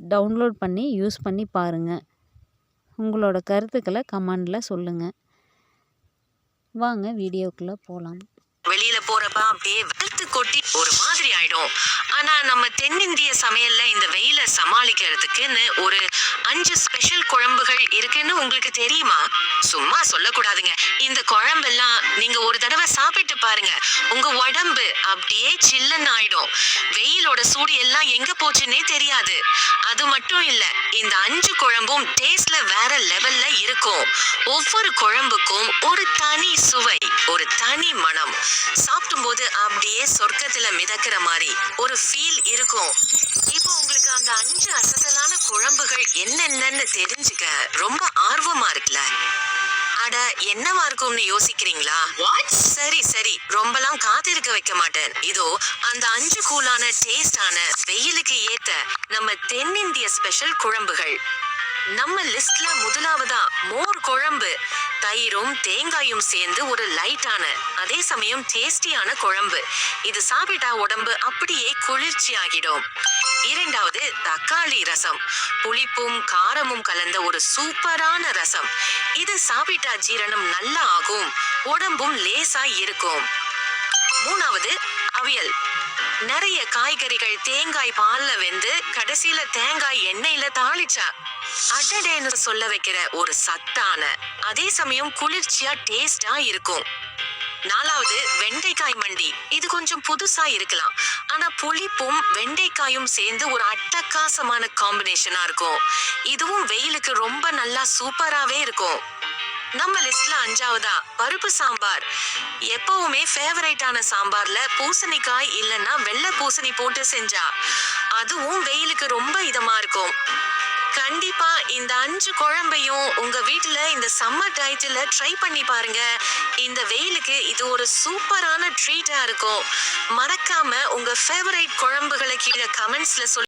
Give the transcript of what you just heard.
Download பண்ணி use பண்ணி பாருங்கள் உங்களோட கருத்துக்களை கமெண்டில் சொல்லுங்கள் வாங்க வீடியோக்குள்ளே போகலாம் வெளியில போறப்ப அப்படியே வெளுத்து கொட்டி ஒரு மாதிரி ஆயிடும். ஆனா நம்ம தென்னிந்திய சமையல்ல இந்த வெயில சமாளிக்கிறதுக்குன்னு ஒரு அஞ்சு ஸ்பெஷல் குழம்புகள் இருக்குன்னு உங்களுக்கு தெரியுமா? சும்மா சொல்லக்கூடாதுங்க. இந்த குழம்பெல்லாம் நீங்க ஒரு தடவை சாப்பிட்டு பாருங்க. உங்க உடம்பு அப்படியே சில்லன்னு ஆயிடும். வெயிலோட சூடு எல்லாம் எங்க போச்சுன்னே தெரியாது. அது மட்டும் இல்ல இந்த அஞ்சு குழம்பும் டேஸ்ட்ல வேற லெவல்ல இருக்கும். ஒவ்வொரு குழம்புக்கும் ஒரு தனி சுவை ஒரு தனி மனம். சாப்பிடும்போது அப்படியே சொர்க்கத்துல மிதக்கிற மாதிரி ஒரு ஃபீல் இருக்கும். இப்போ உங்களுக்கு அந்த அஞ்சு அசத்தலான தெரிஞ்சுக்க ரொம்ப ஆர்வமா இருக்குல்ல. அட என்னவா இருக்கும்னு யோசிக்கிறீங்களா? சரி சரி. ரொம்பலாம் காத்திருக்க வைக்க மாட்டேன். இதோ அந்த அஞ்சு கூலான டேஸ்டான வெயிலுக்கு ஏத்த நம்ம தென்னிந்திய ஸ்பெஷல் குழம்புகள். நம்ம லிஸ்ட்ல முதலாவதா மோர் குழம்பு. தயிரும் தேங்காயும் சேர்ந்து ஒரு லைட்டான அதே சமயம் டேஸ்டியான குழம்பு. இது சாப்பிட்டா உடம்பு அப்படியே குளிர்ச்சி ஆகிடும் இரண்டாவது தக்காளி ரசம். புளிப்பும் காரமும் கலந்த ஒரு சூப்பரான ரசம். இது சாப்பிட்டா ஜீரணம் நல்லா ஆகும். உடம்பும் லேசா இருக்கும். மூணாவது அவியல். நிறைய காய்கறிகள் தேங்காய் பால்ல வெந்து கடைசியில தேங்காய் எண்ணெயில தாளிச்சா. அடடேன்னு சொல்ல வைக்கிற ஒரு சத்தான அதே சமயம் குளிர்ச்சியா டேஸ்டா இருக்கும். நாலாவது வெண்டைக்காய் மண்டி. இது கொஞ்சம் புதுசா இருக்கலாம். ஆனா புளிப்பும் வெண்டைக்காயும் சேர்ந்து ஒரு அட்டகாசமான காம்பினேஷனா இருக்கும். இதுவும் வெயிலுக்கு ரொம்ப நல்லா சூப்பராவே இருக்கும். நம்ம லிஸ்ட்ல அஞ்சாவதா? பருப்பு சாம்பார். எப்பவுமே ஃபேவரைட்டான சாம்பார்ல பூசணிக்காய் இல்லைன்னா வெள்ளை பூசணி போட்டு செஞ்சா அதுவும் வெயிலுக்கு ரொம்ப இதமா இருக்கும். கண்டிப்பா இந்த அஞ்சு குழம்பையும் உங்க வீட்டுல இந்த சம்மர் டயத்துல ட்ரை பண்ணி பாருங்க. இந்த வெயிலுக்கு இது ஒரு சூப்பரான ட்ரீட்டா இருக்கும். மறக்காம உங்க ஃபேவரைட் குழம்புகளை கீழே கமெண்ட்ஸ்ல சொல்லி